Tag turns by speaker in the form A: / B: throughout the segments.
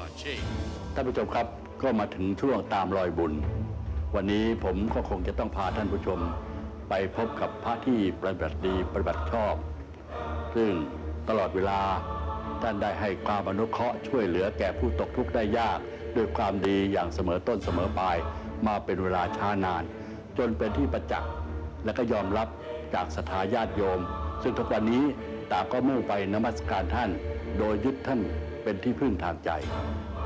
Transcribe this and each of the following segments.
A: าเช่
B: ท่านผู้ชมครับก็มาถึงช่วงตามรอยบุญ วันนี้ผมก็คงจะต้องพาท่านผู้ชม ไปพบกับพระที่ปฏิบัติดีปฏิบัติชอบ ซึ่งตลอดเวลาท่านได้ให้ความอนุเคราะห์ช่วยเหลือแก่ผู้ตกทุกข์ได้ยาก ด้วยความดีอย่างเสมอต้นเสมอปลายมาเป็นเวลาช้านาน จนเป็นที่ประจักษ์และก็ยอมรับจากศรัทธาญาติโยม ซึ่งทุกวันนี้ต่างก็มุ่งไปนมัสการท่าน โดยยึดท่านเป็นที่พึ่งทางใจ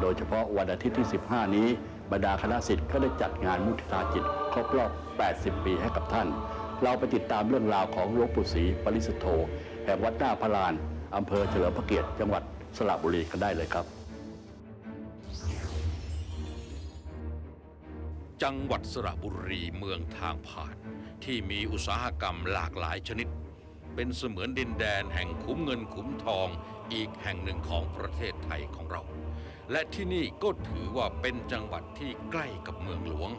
B: โดยเฉพาะวันอาทิตย์ที่ 15 นี้ บรรดาคณะสิทธิ์ก็ได้จัดงานมุทิตาจิต ครบรอบ 80 ปีให้กับท่าน เราไปติดตามเรื่องราวของหลวงปู่ศรีปริสุทธโธแห่งวัดหน้าพระลานอำเภอเฉลิมพระเกียรติจังหวัดสระบุรีกันได้เลยครับ
A: จังหวัดสระบุรีเมืองทางผ่าน ที่มีอุตสาหกรรมหลากหลายชนิด เป็นเสมือนดินแดนแห่งขุมเงินขุมทอง อีกแห่งหนึ่งของประเทศไทยของเรา และที่นี่ก็ถือว่าเป็นจังหวัดที่ใกล้กับเมืองหลวง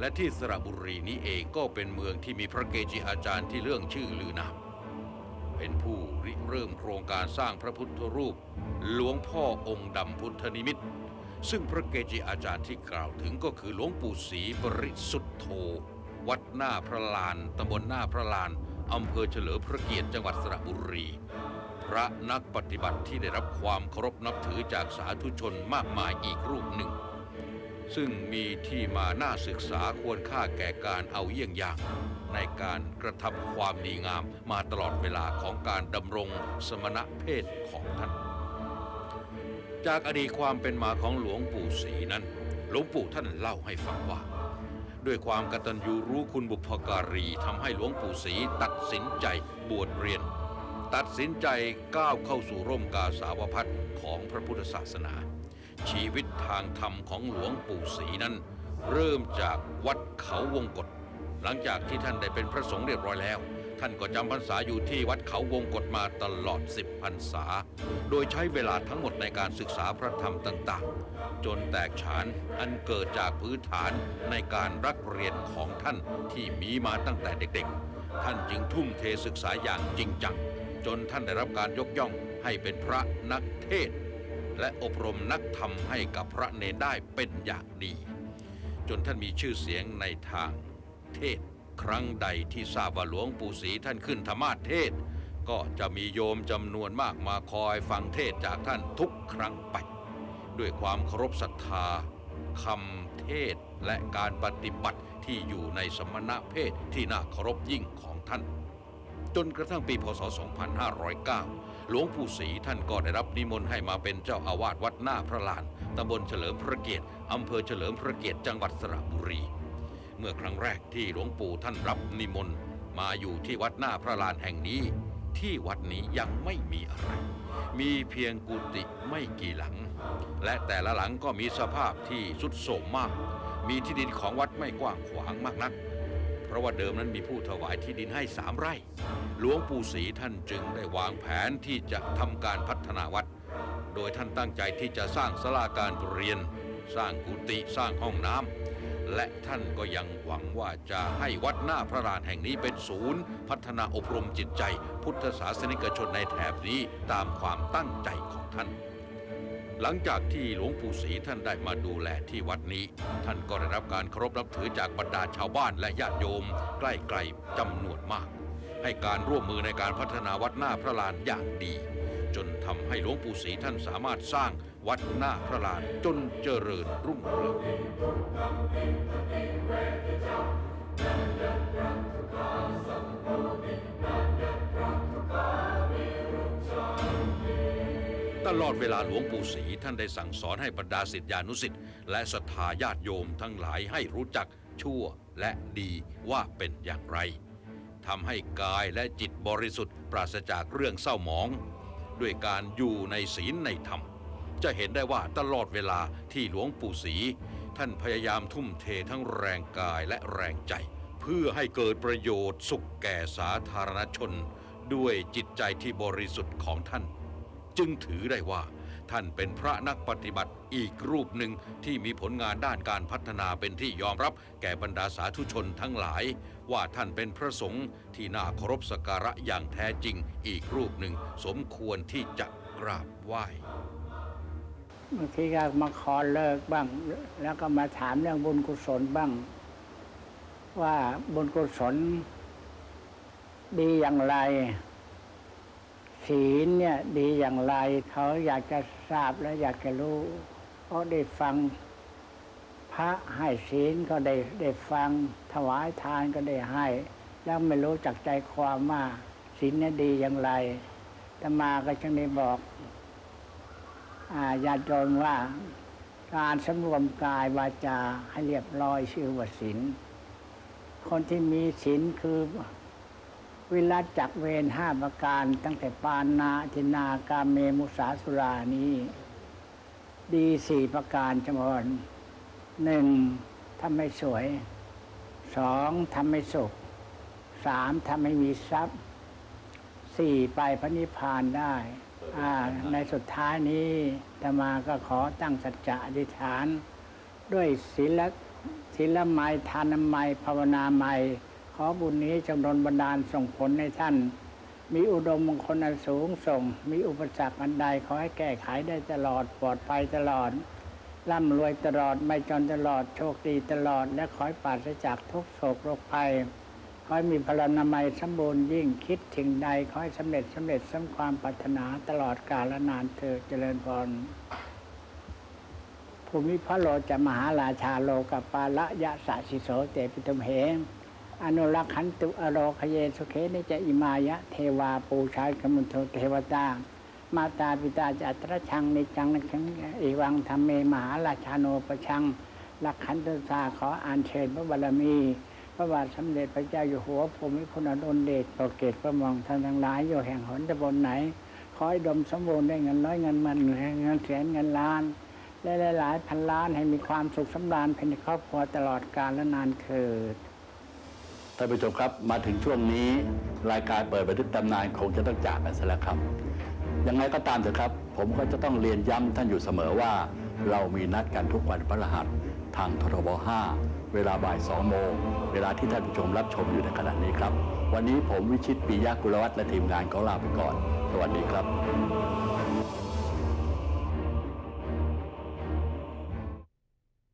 A: และที่สระบุรีนี้เองก็เป็นเมืองที่มีพระเกจิอาจารย์ที่เรื่องชื่อลือนามเป็นผู้ริเริ่มโครงการสร้างพระพุทธรูป หลวงพ่อองค์ดำพุทธนิมิตรซึ่งพระเกจิอาจารย์ที่กล่าวถึงก็คือหลวงปู่ศรีบริสุทธโธ วัดหน้าพระลานตำบลหน้าพระลานอำเภอเฉลิมพระเกียรติจังหวัดสระบุรี พระนักปฏิบัติที่ได้รับความเคารพนับถือจากสาธุชนมากมายอีกรูปหนึ่ง ซึ่งมีที่มาน่าศึกษาควรค่าแก่การเอาเยี่ยงอย่าง ในการกระทำความดีงามมาตลอดเวลาของการดำรงสมณะเพศของท่าน จากอดีตความเป็นมาของหลวงปู่ศรีนั้น หลวงปู่ท่านเล่าให้ฟังว่าด้วยความกตัญญูรู้คุณบุพการีทำให้หลวงปู่ศรีตัดสินใจบวชเรียน ตัดสินใจก้าวเข้าสู่ร่มกาสาวพัฒน์ของพระพุทธศาสนา ชีวิตทางธรรมของหลวงปู่ศรีนั้น เริ่มจากวัดเขาวงกฏหลังจากที่ท่านได้เป็นพระสงฆ์เรียบร้อยแล้ว ท่านก็จำพรรษาอยู่ที่วัดเขาวงกฏมาตลอด 10พรรษา โดยใช้เวลาทั้งหมดในการศึกษาพระธรรมต่างๆ จนแตกฉานอันเกิดจากพื้นฐานในการรักเรียนของท่านที่มีมาตั้งแต่เด็กๆ ท่านจึงทุ่มเทศึกษาอย่างจริงจัง จนท่านได้รับการยกย่องให้เป็นพระนักเทศ และอบรมนักธรรมให้กับพระเนรได้เป็นอย่างดี จนท่านมีชื่อเสียงในทางเทศ ครั้งใดที่ทราบว่าหลวงปู่ศรีท่านขึ้นธรรมาเทศ ก็จะมีโยมจำนวนมากมาคอยฟังเทศจากท่านทุกครั้งไป ด้วยความเคารพศรัทธาคำเทศและการปฏิบัติที่อยู่ในสมณะเพศที่น่าเคารพยิ่งของท่าน จนกระทั่งปีพศ 2509 หลวงปู่ศรีท่านก็ได้รับนิมนต์ให้มาเป็นเจ้าอาวาสวัดหน้าพระลาน ตำบลเฉลิมพระเกียรติ อำเภอเฉลิมพระเกียรติ จังหวัดสระบุรี เมื่อครั้งแรกที่หลวงปู่ท่านรับนิมนต์มาอยู่ที่วัดหน้าพระลานแห่งนี้ ที่วัดนี้ยังไม่มีอะไร มีเพียงกุฏิไม่กี่หลัง และแต่ละหลังก็มีสภาพที่สุดโทรมมาก มีที่ดินของวัดไม่กว้างขวางมากนัก เพราะว่าเดิมนั้นมีผู้ถวายที่ดินให้สามไร่ หลวงปู่ศรีท่านจึงได้วางแผนที่จะทำการพัฒนาวัด โดยท่านตั้งใจที่จะสร้างศาลาการประเรียน สร้างกุฏิสร้างห้องน้ำและท่านก็ยังหวังว่าจะให้วัดหน้าพระลานแห่งนี้เป็นศูนย์ พัฒนาอบรมจิตใจ พุทธศาสนิกชนในแถบนี้ตามความตั้งใจของท่านหลังจากที่หลวงปู่ศรีท่านได้มาดูแลที่วัดนี้ ท่านก็ได้รับการเคารพนับถือจากบรรดาชาวบ้านและญาติโยมใกล้ๆจำนวนมาก ให้การร่วมมือในการพัฒนาวัดหน้าพระลานอย่างดี จนทำให้หลวงปู่ศรีท่านสามารถสร้างวัดหน้าพระลานจนเจริญรุ่งเรืองตลอดเวลาหลวงปู่ศรีท่านได้สั่งสอนให้บรรดาศิษยานุศิษย์และศรัทธาญาติโยมทั้งหลายให้รู้จักชั่วและดีว่าเป็นอย่างไร ทำให้กายและจิตบริสุทธิ์ปราศจากเรื่องเศร้าหมอง ด้วยการอยู่ในศีลในธรรม จะเห็นได้ว่าตลอดเวลาที่หลวงปู่ศรีท่านพยายามทุ่มเททั้งแรงกายและแรงใจ เพื่อให้เกิดประโยชน์สุขแก่สาธารณชน ด้วยจิตใจที่บริสุทธิ์ของท่าน จึงถือได้ว่า ท่านเป็นพระนักปฏิบัติอีกรูปหนึ่งที่มีผลงานด้านการพัฒนาเป็นที่ยอมรับแก่บรรดาสาธุชนทั้งหลาย ว่าท่านเป็นพระสงฆ์ที่น่าเคารพสักการะอย่างแท้จริง อีกรูปหนึ่งสมควรที่จะกราบไหว้
C: บางทีก็มาขอเลิกบ้าง แล้วก็มาถามเรื่องบุญกุศลบ้าง ว่าบุญกุศลดีอย่างไร ศีลเนี่ยดีอย่างไรเขาอยากจะทราบและอยากจะรู้เพราะได้ฟังพระให้ศีลก็ได้ได้ฟังถวายทานก็ได้ให้ แล้วไม่รู้จักใจความว่าศีลเนี่ยดีอย่างไรแต่มาก็จึงได้บอกอาญาติโยมว่าการสำรวมกายวาจาให้เรียบร้อยชื่อว่าศีลคนที่มีศีลคือ วิรัตจักเวรห้าประการ ตั้งแต่ปานาทินากาเมมุสาสุรานี้ ดีสี่ประการจำนวนหนึ่งทำให้สวยสองทำให้สุขสามทำให้มีทรัพย์สี่ไปพระนิพพานได้ในสุดท้ายนี้ธรรมาก็ขอตั้งสัจจะอธิษฐาน ด้วยศีลศีลไมยทานไมยภาวนาไมย อบุญนี้จงดลบันดาลส่งผลในท่าน มีอุดมมงคลอันสูงส่ง มีอุปสรรคอันใดขอให้แก้ไขได้ตลอดปลอดภัยตลอดร่ำรวยตลอดไม่จนตลอดโชคดีตลอด และขอให้ปราศจากทุกโศกโรคภัยขอให้มีพลานามัยสมบูรณ์ยิ่งคิดถึงใดขอให้สำเร็จสำเร็จสมความปรารถนาตลอดกาลนานเธอเจริญพรภูมิพระโลจะมหาราชาโลกปาละยะสะสิโสเตปิตมเหง อนุรักขันตุอโรคเยสุเคนิจอิมายะ เทวาปูชายกมุนโทเทวตา มาตาปิตาจัตรชังนิจังนักขังเอวังธรรมเมมหาราชาโนประชังลักขันตุสาขออ่านเชิญพระบารมี พระบาทสมเด็จพระเจ้าอยู่หัวภูมิพลอดุลเดชโปรเกตพระมองท่านทั้งหลายอยู่แห่งหนตำบลไหนขอให้ดมสมบูรณ์ได้เงินน้อยเงินมันเงินแสนเงินล้านและหลายๆพันล้านให้มีความสุขสำราญภายในครอบครัวตลอดกาลและนานเถิด
B: ท่านผู้ชมครับมาถึงช่วงนี้รายการเปิดบันทึกตำนานคงจะต้องจากกันซะแล้วครับ ยังไงก็ตามเถอะครับ ผมก็จะต้องเรียนย้ำท่านอยู่เสมอว่า เรามีนัดกันทุกวันพฤหัสทางทรบ5เวลาบ่าย2โมง เวลาที่ท่านผู้ชมรับชมอยู่ในขณะนี้ครับ วันนี้ผมวิชิตปียะกุลวัฒน์และทีมงานขอลาไปก่อน สวัสดีครับ